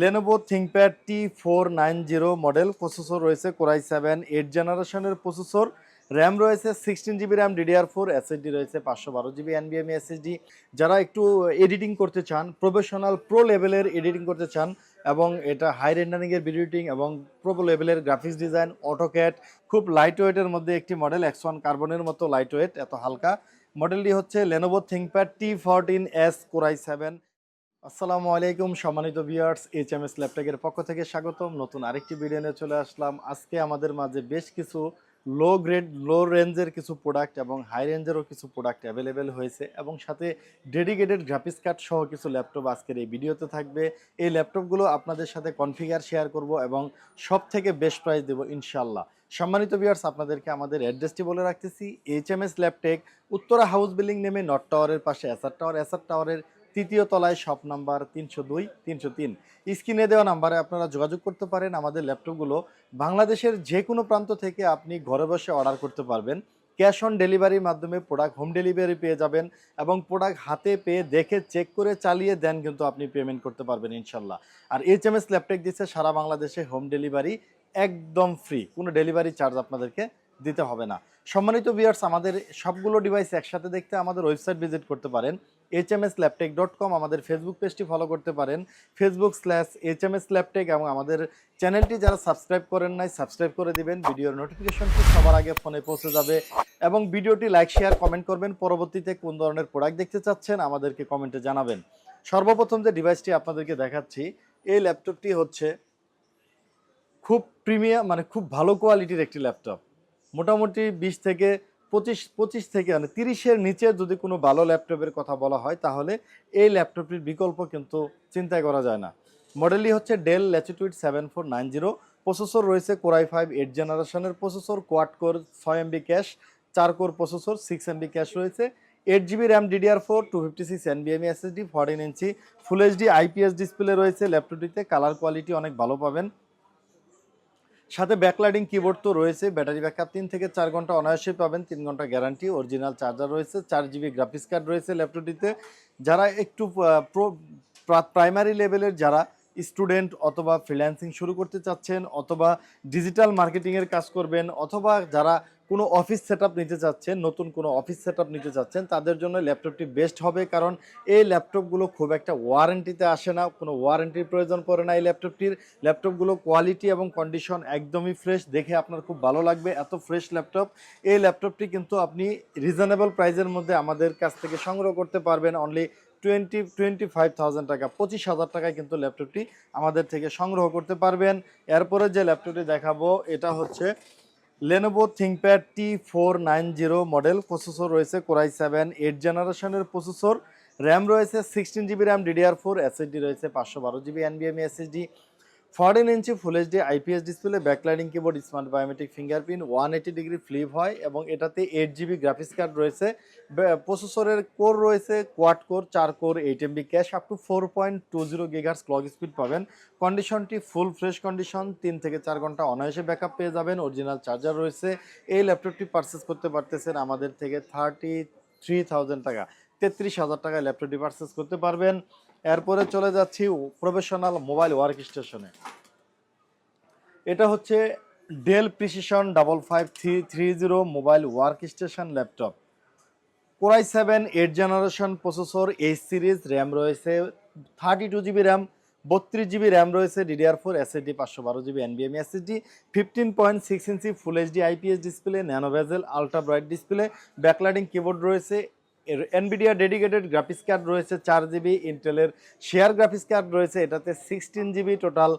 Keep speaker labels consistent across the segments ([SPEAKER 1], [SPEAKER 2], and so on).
[SPEAKER 1] Lenovo ThinkPad T four nine zero model processor রয়েছে core i seven eight জেনারেশনের processor RAM রয়েছে sixteen GB RAM DDR four SSD রয়েছে পাঁচশো বারো GB এনবিএমই এসএসডি যারা একটু এডিটিং করতে চান প্রফেশনাল প্রো লেভেলের এডিটিং করতে চান, এবং এটা হাই রেন্ডারিংয়ের ভিডিও এডিটিং এবং প্রো লেভেলের গ্রাফিক্স ডিজাইন অটোক্যাট খুব লাইট ওয়েটের মধ্যে একটি মডেল এক্স ওয়ান কার্বনের মতো লাইট ওয়েট এত হালকা। মডেলটি হচ্ছে Lenovo ThinkPad T fourteen S core i seven আসসালামু আলাইকুম, সম্মানিত ভিউয়ার্স এইচ এম এস ল্যাপটপের পক্ষ থেকে স্বাগতম। নতুন আরেকটি ভিডিও নিয়ে চলে আসলাম। আজকে আমাদের মাঝে বেশ কিছু লো গ্রেড লো রেঞ্জের কিছু প্রোডাক্ট এবং হাই রেঞ্জেরও কিছু প্রোডাক্ট অ্যাভেলেবেল হয়েছে এবং সাথে ডেডিকেটেড গ্রাফিক্স কার্ড সহ কিছু ল্যাপটপ আজকের এই ভিডিওতে থাকবে। এই ল্যাপটপগুলো আপনাদের সাথে কনফিগার শেয়ার করব এবং সব থেকে বেস্ট প্রাইস দেবো ইনশাল্লাহ সম্মানিত ভিউয়ার্স আপনাদেরকে আমাদের অ্যাড্রেসটি বলে রাখতেছি। H M S Laptech Uttara house building নেমে নর্থ টাওয়ারের পাশে এসআর টাওয়ার এসআর টাওয়ারের তৃতীয় তলায় শপ নাম্বার তিনশো দুই, তিনশো তিন। স্ক্রিনে দেওয়া নাম্বারে আপনারা যোগাযোগ করতে পারেন। আমাদের ল্যাপটপগুলো বাংলাদেশের যে কোনো প্রান্ত থেকে আপনি ঘরে বসে অর্ডার করতে পারবেন। ক্যাশ অন ডেলিভারির মাধ্যমে প্রোডাক্ট হোম ডেলিভারি পেয়ে যাবেন এবং প্রোডাক্ট হাতে পেয়ে দেখে চেক করে চালিয়ে দেন কিন্তু আপনি পেমেন্ট করতে পারবেন ইনশাল্লাহ। আর এইচ এম এস ল্যাপটপ দিচ্ছে সারা বাংলাদেশে হোম ডেলিভারি একদম ফ্রি। কোনো ডেলিভারি চার্জ আপনাদেরকে দিতে হবে না। সম্মানিত বিয়ার্স আমাদের সবগুলো ডিভাইস একসাথে দেখতে আমাদের ওয়েবসাইট ভিজিট করতে পারেন। H M S Laptech dot com আমাদের ফেসবুক পেজটি ফলো করতে পারেন। Facebook slash H M S Laptech এবং আমাদের চ্যানেলটি যারা সাবস্ক্রাইব করেন নাই সাবস্ক্রাইব করে দিবেন। ভিডিওর নোটিফিকেশনটি সবার আগে ফোনে পৌঁছে যাবে এবং ভিডিওটি লাইক শেয়ার কমেন্ট করবেন। পরবর্তীতে কোন ধরনের প্রোডাক্ট দেখতে চাচ্ছেন আমাদেরকে কমেন্টে জানাবেন। সর্বপ্রথম যে ডিভাইসটি আপনাদেরকে দেখাচ্ছি, এই ল্যাপটপটি হচ্ছে খুব প্রিমিয়াম মানে খুব ভালো কোয়ালিটির একটি ল্যাপটপ মোটামুটি বিশ থেকে পঁচিশ পঁচিশ থেকে মানে তিরিশের নিচে যদি কোনো ভালো ল্যাপটপের কথা বলা হয়, তাহলে এই ল্যাপটপটির বিকল্প কিন্তু চিন্তাই করা যায় না। মডেলটি হচ্ছে Dell Latitude seven four nine zero processor রয়েছে কোরাই ফাইভ এইট জেনারেশনের প্রসেসর কোয়াড কোর ছয় এমবি ক্যাশ চার core processor six MB cache রয়েছে eight GB RAM DDR four two fifty six এনবিএমই SSD fourteen inch full HD IPS display রয়েছে, ল্যাপটপটিতে colour quality অনেক ভালো পাবেন। সাথে ব্যাকলাইডিং কিবোর্ড তো রয়েছে ব্যাটারি ব্যাকআপ তিন থেকে চার ঘণ্টা অনায়াসে পাবেন, তিন ঘণ্টা গ্যারান্টি অরিজিনাল চার্জার রয়েছে, চার জিবি গ্রাফিক্স কার্ড রয়েছে ল্যাপটপটিতে যারা একটু প্রো প্রাইমারি লেভেলের যারা স্টুডেন্ট অথবা ফ্রিল্যান্সিং শুরু করতে চাচ্ছেন, অথবা ডিজিটাল মার্কেটিংয়ের কাজ করবেন, অথবা যারা কোনো অফিস সেট নিতে চাচ্ছেন নতুন কোনো অফিস সেট নিতে চাচ্ছেন তাদের জন্য ল্যাপটপটি বেস্ট হবে কারণ এই ল্যাপটপগুলো খুব একটা ওয়ারেন্টিতে আসে না, কোনো ওয়ারেন্টির প্রয়োজন পড়ে না এই ল্যাপটপটির। ল্যাপটপগুলো কোয়ালিটি এবং কন্ডিশন একদমই ফ্রেশ দেখে আপনার খুব ভালো লাগবে, এত ফ্রেশ ল্যাপটপ। এই ল্যাপটপটি কিন্তু আপনি রিজনেবল প্রাইসের মধ্যে আমাদের কাছ থেকে সংগ্রহ করতে পারবেন only twenty twenty five thousand টাকা, পঁচিশ হাজার টাকায় কিন্তু ল্যাপটপটি আমাদের থেকে সংগ্রহ করতে পারবেন। এরপরে যে ল্যাপটপটি দেখাবো, এটা হচ্ছে Lenovo ThinkPad T four nine zero model processor রয়েছে কোরাই সেভেন এইট জেনারেশনের প্রসেসর র্যাম রয়েছে sixteen GB RAM DDR four SSD রয়েছে পাঁচশো বারো GB এনবিএমই SSD fourteen inch full HD IPS display backlighting keyboard smart biometric fingerprint one eighty degree flip হয় এবং এটাতে eight GB graphics card রয়েছে। প্রসেসরের কোর রয়েছে কোয়াড কোর চার core eight MB cache up to four point two zero gigahertz clock speed পাবেন। কন্ডিশনটি ফুল fresh condition তিন থেকে চার ঘণ্টা অনায়াসে ব্যাকআপ পেয়ে যাবেন। অরিজিনাল চার্জার রয়েছে। এই ল্যাপটপটি পারচেস করতে পারতেছেন আমাদের থেকে থার্টি থ্রি থাউজেন্ড টাকা, তেত্রিশ হাজার টাকায় ল্যাপটপটি পারচেস করতে পারবেন। এরপরে চলে যাচ্ছি প্রফেশনাল মোবাইল ওয়ার্ক স্টেশনে। এটা হচ্ছে Dell Precision double five three three zero mobile work station laptop. Core i seven eight generation processor H series RAM রয়েছে থার্টি টু জিবি র্যাম বত্রিশ জিবি র্যাম রয়েছে ডিডিআর ফোর এসএসডি পাঁচশো বারো GB এনবিএম SSD fifteen point six inch full HD IPS display nano bezel ultra bright display backlighting keyboard রয়েছে Nvidia dedicated graphics card রয়েছে চার GB ইন্টেলের share graphics card রয়েছে এটাতে sixteen GB total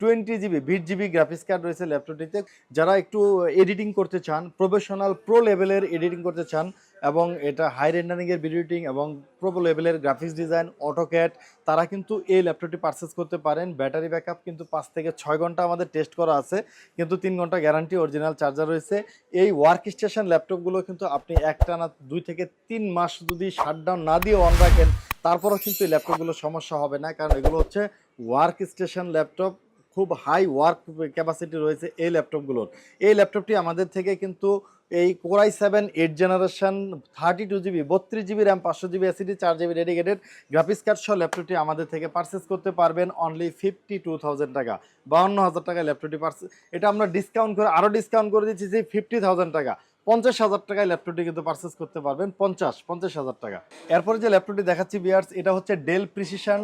[SPEAKER 1] twenty GB ভিট GB graphics card রয়েছে ল্যাপটপটিতে যারা একটু এডিটিং করতে চান প্রফেশনাল প্রো লেভেলের এডিটিং করতে চান এবং এটা হাই রেন্ডারিংয়ের ভিডিও এডিটিং এবং প্রো লেভেলের গ্রাফিক্স ডিজাইন অটোক্যাট তারা কিন্তু এই ল্যাপটপটি পারচেস করতে পারেন। ব্যাটারি ব্যাকআপ কিন্তু পাঁচ থেকে ছয় ঘণ্টা আমাদের টেস্ট করা আছে, কিন্তু তিন ঘণ্টা গ্যারান্টি অরিজিনাল চার্জার রয়েছে। এই ওয়ার্ক স্টেশন ল্যাপটপগুলো কিন্তু আপনি একটানা দুই থেকে তিন মাস যদি শাটডাউন না দিয়ে অন রাখেন, তারপরেও কিন্তু এই ল্যাপটপগুলো সমস্যা হবে না, কারণ এগুলো হচ্ছে ওয়ার্ক স্টেশন ল্যাপটপ খুব হাই ওয়ার্ক ক্যাপাসিটি রয়েছে এই ল্যাপটপগুলোর এই ল্যাপটপটি আমাদের থেকে কিন্তু এই core i seven, eight generation, thirty two GB, বত্রিশ জিবি র্যাম, পাঁচশো জিবি এসিডি চার জিবি ডেডিকেটেড গ্রাফিক্স কার্ড সহ ল্যাপটপটি আমাদের থেকে পারচেস করতে পারবেন অনলি ফিফটি টু থাউজেন্ড টাকা, বাউন্ন হাজার টাকায় ল্যাপটপটি পারচেস এটা আমরা ডিসকাউন্ট করে আরও ডিসকাউন্ট করে দিচ্ছি যে ফিফটি থাউজেন্ড টাকা। পঞ্চাশ হাজার টাকায় ল্যাপটপটি কিন্তু পারচেস করতে পারবেন, পঞ্চাশ পঞ্চাশ হাজার টাকা। এরপরে যে ল্যাপটপটি দেখাচ্ছি বিয়ার্স এটা হচ্ছে Dell Precision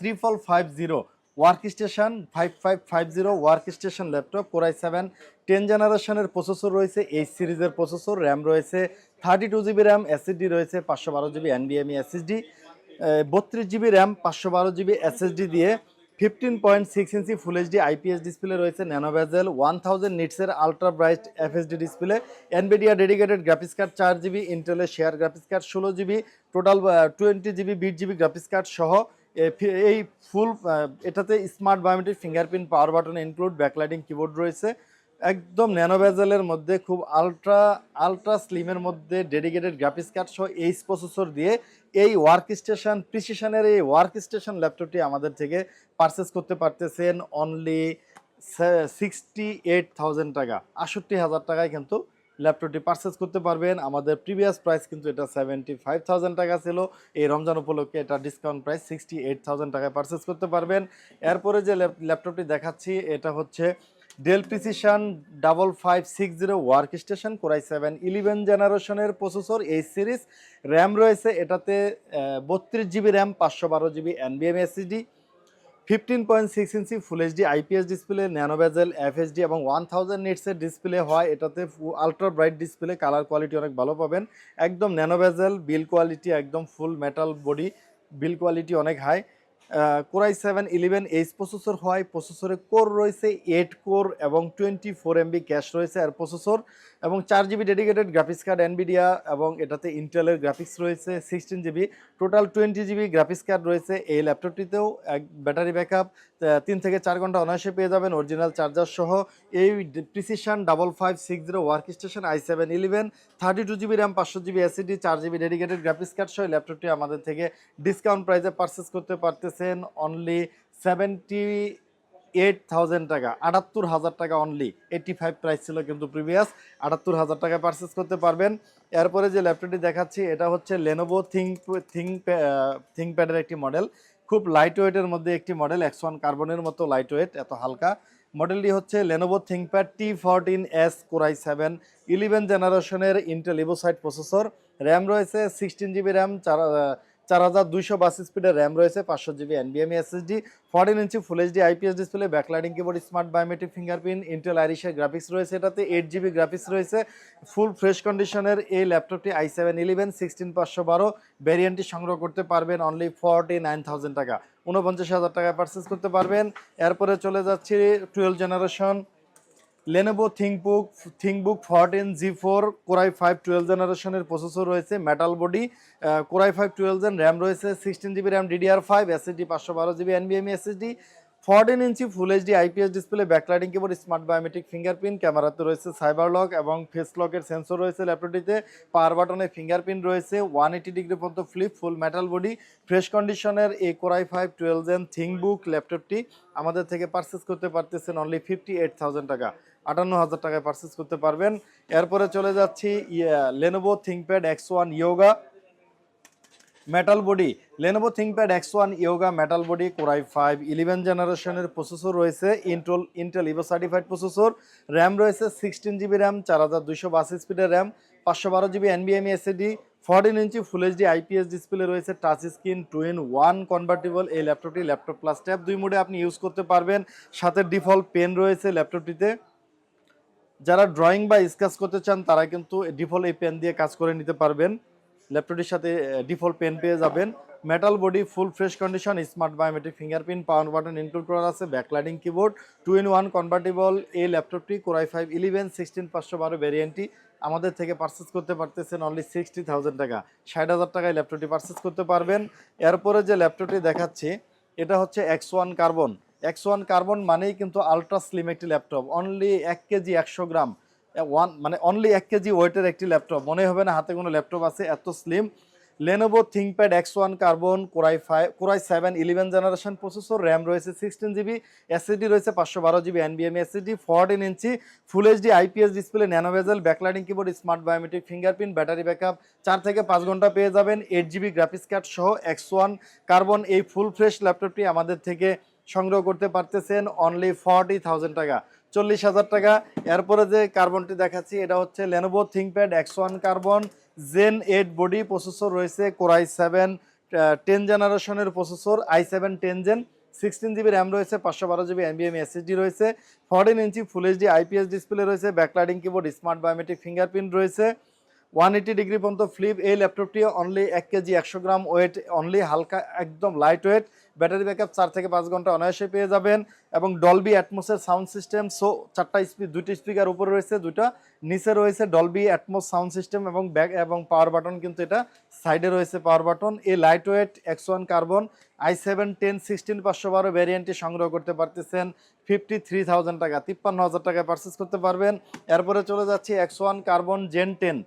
[SPEAKER 1] triple five zero work station five five five zero work station laptop, core i seven ten জেনারেশনের প্রসেসর রয়েছে এইচ সিরিজের প্রসেসর র্যাম রয়েছে thirty two GB RAM SSD রয়েছে, পাঁচশো বারো জিবি এনবিএমই এসএসডি বত্রিশ জিবি র্যাম পাঁচশো বারো জিবি এসএসডি দিয়ে fifteen point six inch full HD IPS display রয়েছে nano bezel one thousand নিটসের ultra bright FSD display Nvidia dedicated graphics card চার জিবি ইন্টেলের শেয়ার গ্রাফিক্স কার্ড ষোলো GB total twenty GB bit GB graphics card সহ এই full এটাতে smart biometric fingerprint power button include backlighting keyboard রয়েছে। একদম ন্যানোভেজেলের মধ্যে খুব আলট্রা আলট্রা স্লিমের মধ্যে ডেডিকেটেড গ্রাফিক্স কার্ড সহ এইচ প্রসেসর দিয়ে এই ওয়ার্ক স্টেশন প্রিসিশনের এই ওয়ার্ক স্টেশন ল্যাপটপটি আমাদের থেকে পারচেস করতে পারতেছেন অনলি সিক্সটি এইট টাকা, আষট্টি হাজার টাকায় কিন্তু ল্যাপটপটি পারচেস করতে পারবেন। আমাদের প্রিভিয়াস প্রাইস কিন্তু এটা সেভেন্টি ফাইভ টাকা ছিল। এই রমজান উপলক্ষে এটা discount price sixty eight thousand টাকায় পারচেস করতে পারবেন। এরপরে যে ল্যাপটপটি দেখাচ্ছি, এটা হচ্ছে Dell Precision double five six zero work station core i seven eleven জেনারেশনের প্রসেসর এই সিরিজ র্যাম রয়েছে। এটাতে বত্রিশ জিবি র্যাম পাঁচশো বারো GB এনবিএম SSD fifteen point six inch full HD IPS display nano bezel FSD এবং ওয়ান থাউজেন্ড নিটসের display হয়। এটাতে ultra bright display colour quality অনেক ভালো পাবেন। একদম ন্যানোভেজেল বিল কোয়ালিটি একদম full metal body build quality অনেক high core i seven eleven H processor হয় প্রসেসরে কোর রয়েছে এইট কোর এবং টোয়েন্টি ফোর এমবি ক্যাশ রয়েছে আর প্রসেসর এবং চার GB dedicated graphics card Nvidia এবং এটাতে ইন্টেলের গ্রাফিক্স রয়েছে sixteen GB total twenty GB graphics card রয়েছে এই ল্যাপটপটিতেও এক ব্যাটারি ব্যাকআপ তিন থেকে চার ঘণ্টা অনায়াসে পেয়ে যাবেন অরিজিনাল চার্জার সহ। এই Precision double five six zero work station I seven eleven thirty two GB RAM পাঁচশো জিবি এসিডি চার জিবি ডেডিকেটেড গ্রাফিক্স কার্ড সহ ল্যাপটপটি আমাদের থেকে ডিসকাউন্ট প্রাইসে পারচেস করতে পারতেছেন অনলি সেভেন্টি এইট টাকা, আটাত্তর হাজার টাকা অনলি এইটটি ফাইভ প্রাইস ছিল কিন্তু প্রিভিয়াস আটাত্তর হাজার টাকায় পারচেস করতে পারবেন। এরপরে যে ল্যাপটপটি দেখাচ্ছি, এটা হচ্ছে লেনোভো থিঙ্ক থিঙ্ক থিঙ্কপ্যাডের একটি মডেল খুব লাইট ওয়েটের মধ্যে একটি মডেল এক্স ওয়ান কার্বনের মতো লাইট ওয়েট এত হালকা। মডেলটি হচ্ছে Lenovo ThinkPad T fourteen S core i seven eleven জেনারেশনের ইন্টেল ইভোসাইট প্রসেসর র্যাম রয়েছে সিক্সটিন জিবি র্যাম চার চার হাজার দুইশো বাস স্পিডের র্যাম রয়েছে, পাঁচশো GB এনবিএমই SSD fourteen inch full HD IPS display backlighting keyboard smart biometric fingerprint Intel আইরিশের graphics রয়েছে এটাতে এইট জিবি গ্রাফিক্স রয়েছে ফুল ফ্রেশ কন্ডিশনের এই ল্যাপটপটি আই সেভেন ইলেভেন সিক্সটিন পাঁচশো বারো ভ্যারিয়েন্টটি সংগ্রহ করতে পারবেন অনলি ফর্টি নাইন থাউজেন্ড টাকা উনপঞ্চাশ হাজার টাকায় পারচেস করতে পারবেন। এরপরে চলে যাচ্ছি twelve generation Lenovo ThinkBook ThinkBook fourteen G four core i five twelve জেনারেশনের প্রসেসর রয়েছে metal body core i five twelve gen RAM রয়েছে sixteen GB RAM DDR five SSD পাঁচশো বারো GB এনবিএমই SSD fourteen inch full HD IPS display backlighting কেবল smart biometric fingerprint ক্যামেরাতে রয়েছে cyber lock এবং face লকের sensor রয়েছে ল্যাপটপটিতে পাওয়ার বাটনে ফিঙ্গারপ্রিন্ট রয়েছে ওয়ান এইটি ডিগ্রি পর্যন্ত flip full metal body fresh কন্ডিশনের এ core i five twelve gen ThinkBook ল্যাপটপটি আমাদের থেকে পারচেস করতে পারতেছেন অনলি ফিফটি এইট থাউজেন্ড টাকা। আটান্ন হাজার টাকায় পারচেস করতে পারবেন। এরপরে চলে যাচ্ছি Lenovo ThinkPad X one Yoga metal body Lenovo ThinkPad X one Yoga metal body core i five eleven জেনারেশনের প্রসেসর রয়েছে Intel Intel Evo certified processor RAM রয়েছে সিক্সটিন জিবি র্যাম চার হাজার দুইশো বাস স্পিডের র্যাম পাঁচশো বারো GB এনবিএমই SSD fourteen inch full HD IPS display রয়েছে touch screen two in one convertible এই ল্যাপটপটি ল্যাপটপ প্লাস ট্যাব দুই মোডে আপনি ইউজ করতে পারবেন। সাথে ডিফল্ট পেন রয়েছে ল্যাপটপটিতে যারা ড্রয়িং বা স্কেচ করতে চান, তারা কিন্তু ডিফল্ট এই পেন দিয়ে কাজ করে নিতে পারবেন। ল্যাপটপটির সাথে ডিফল্ট পেন পেয়ে যাবেন। Metal body full fresh condition smart biometric fingerprint power button include করা আছে backlighting keyboard two in one convertible এই ল্যাপটপটি কোরাই ফাইভ ইলেভেন সিক্সটিন পাঁচশো বারো ভ্যারিয়েন্টটি আমাদের থেকে পারচেস করতে পারতেছেন অনলি সিক্সটি থাউজেন্ড টাকা। ষাট হাজার টাকায় ল্যাপটপটি পারচেস করতে পারবেন। এরপরে যে ল্যাপটপটি দেখাচ্ছি, এটা হচ্ছে X one carbon X one carbon মানেই কিন্তু আলট্রা স্লিম একটি ল্যাপটপ অনলি এক কেজি একশো গ্রাম। ওয়ান মানে অনলি এক কেজি ওয়েটের একটি ল্যাপটপ মনে হবে না হাতে কোনো ল্যাপটপ আছে, এত slim Lenovo ThinkPad X one carbon core i five core i seven eleven generation processor RAM রয়েছে সিক্সটিন জিবি এসএসডি রয়েছে পাঁচশো বারো GB এনবিএম SSD fourteen inch full HD IPS display nano bezel backlighting keyboard smart biometric fingerprint battery backup চার থেকে পাঁচ ঘণ্টা পেয়ে যাবেন এইট জিবি গ্রাফিক্স কার্ড সহ এক্স ওয়ান কার্বন এই ফুল ফ্রেশ ল্যাপটপটি আমাদের থেকে সংগ্রহ করতে পারতেছেন অনলি ফর্টি থাউজেন্ড টাকা। চল্লিশ হাজার টাকা। এরপরে যে কার্বনটি দেখাচ্ছি, এটা হচ্ছে Lenovo ThinkPad X one carbon gen eight body processor রয়েছে কোরাই সেভেন টেন জেনারেশনের processor I seven ten gen sixteen GB RAM রয়েছে, পাঁচশো বারো জিবি এনবিএম এসএসডি রয়েছে fourteen inch full HD IPS display রয়েছে backlighting keyboard smart biometric fingerprint রয়েছে one eighty degree পর্যন্ত ফ্লিপ এই ল্যাপটপটি অনলি এক কেজি একশো গ্রাম ওয়েট অনলি হালকা, একদম লাইট ওয়েট ব্যাটারি ব্যাকআপ চার থেকে পাঁচ ঘণ্টা অনায়াসে পেয়ে যাবেন। এবং ডলবি অ্যাটমোসের সাউন্ড সিস্টেম সো চারটা স্পিক দুইটি স্পিকার উপরে রয়েছে, দুইটা নিচে রয়েছে ডলবি অ্যাটমোস সাউন্ড সিস্টেম এবং ব্যাক এবং পাওয়ার বাটন কিন্তু এটা সাইডে রয়েছে পাওয়ার বাটন এই light weight X one carbon I seven ten sixteen পাঁচশো বারো ভ্যারিয়েন্টটি সংগ্রহ করতে পারতেছেন। ফিফটি থ্রি থাউজেন্ড টাকা, তিপ্পান্ন হাজার টাকায় পারচেস করতে পারবেন। এরপরে চলে যাচ্ছি X one carbon gen ten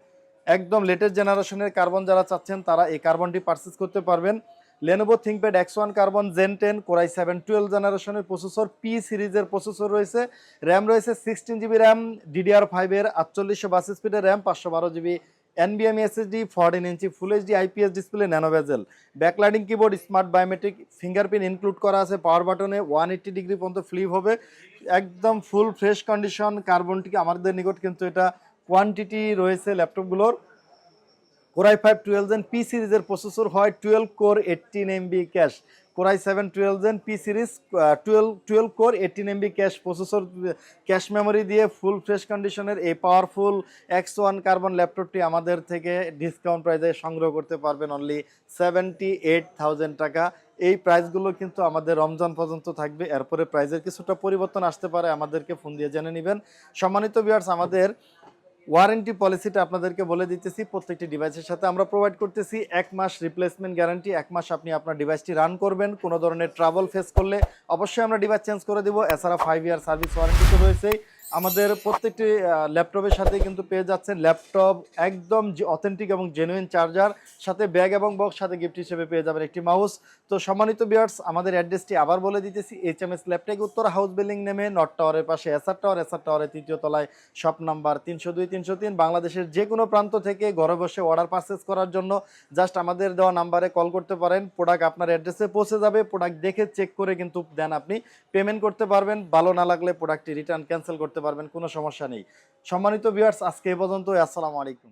[SPEAKER 1] একদম লেটেস্ট জেনারেশনের কার্বন যারা চাচ্ছেন, তারা এই কার্বনটি পারচেস করতে পারবেন। Lenovo ThinkPad X one carbon gen ten core i seven twelve জেনারেশনের প্রসেসর পি সিরিজের প্রসেসর রয়েছে। র্যাম রয়েছে সিক্সটিন জিবি র্যাম ডিডিআর ফাইভের আটচল্লিশশো বাস স্পিডের র্যাম পাঁচশো বারো GB এনবিএম SSD fourteen inch full HD IPS display nano bezel backlighting keyboard smart biometric fingerprint include করা আছে পাওয়ার বাটনে ওয়ান এইট্টি ডিগ্রি পর্যন্ত ফ্লিপ হবে। একদম ফুল ফ্রেশ কন্ডিশন কার্বনটিকে আমাদের নিকট কিন্তু এটা কোয়ান্টিটি রয়েছে ল্যাপটপগুলোর core i five twelve gen P সিরিজের প্রসেসর হয় twelve core eighteen MB cache core i seven twelve gen P series twelve twelve core eighteen MB cache processor cache memory দিয়ে full fresh কন্ডিশনের এই powerful x one carbon ল্যাপটপটি আমাদের থেকে discount প্রাইসে সংগ্রহ করতে পারবেন অনলি সেভেন্টি এইট থাউজেন্ড টাকা। এই প্রাইসগুলো কিন্তু আমাদের রমজান পর্যন্ত থাকবে। এরপরে প্রাইজের কিছুটা পরিবর্তন আসতে পারে, আমাদেরকে ফোন দিয়ে জেনে নেবেন। সম্মানিত ভিউয়ার্স আমাদের ওয়ারেন্টি পলিসিটা আপনাদেরকে বলে দিতেছি, প্রত্যেকটি ডিভাইসের সাথে আমরা প্রোভাইড করতেছি। এক মাস রিপ্লেসমেন্ট গ্যারান্টি এক মাস আপনি আপনার ডিভাইসটি রান করবেন। কোনো ধরনের ট্রাভেল ফেস করলে অবশ্যই আমরা ডিভাইস চেঞ্জ করে দেবো। এছাড়া ফাইভ ইয়ার সার্ভিস ওয়ারেন্টি তো রয়েছেই। আমাদের প্রত্যেকটি ল্যাপটপের সাথে কিন্তু পেয়ে যাচ্ছেন ল্যাপটপ একদম অথেন্টিক এবং জেনুইন চার্জার সাথে ব্যাগ এবং বক্স সাথে গিফট হিসেবে পেয়ে যাবেন একটি মাউস তো সম্মানিত বিয়ার্স আমাদের অ্যাড্রেসটি আবার বলে দিতেছি এইচ এম এস ল্যাপটেক উত্তর হাউস বিল্ডিং নেমে নট টাওয়ারের পাশে এসআর টাওয়ার এসআর টাওয়ারের তৃতীয় তলায় শপ নাম্বার তিনশো দুই, তিনশো তিন, বাংলাদেশের যে কোনো প্রান্ত থেকে ঘরে বসে অর্ডার পারচেস করার জন্য জাস্ট আমাদের দেওয়া নাম্বারে কল করতে পারেন। প্রোডাক্ট আপনার অ্যাড্রেসে পৌঁছে যাবে প্রোডাক্ট দেখে চেক করে কিন্তু দেন আপনি পেমেন্ট করতে পারবেন। ভালো না লাগলে প্রোডাক্টটি রিটার্ন ক্যান্সেল করতে পারবেন কোনো সমস্যা নেই। সম্মানিত ভিউয়ার্স আজকে এ পর্যন্ত আসসালামু আলাইকুম।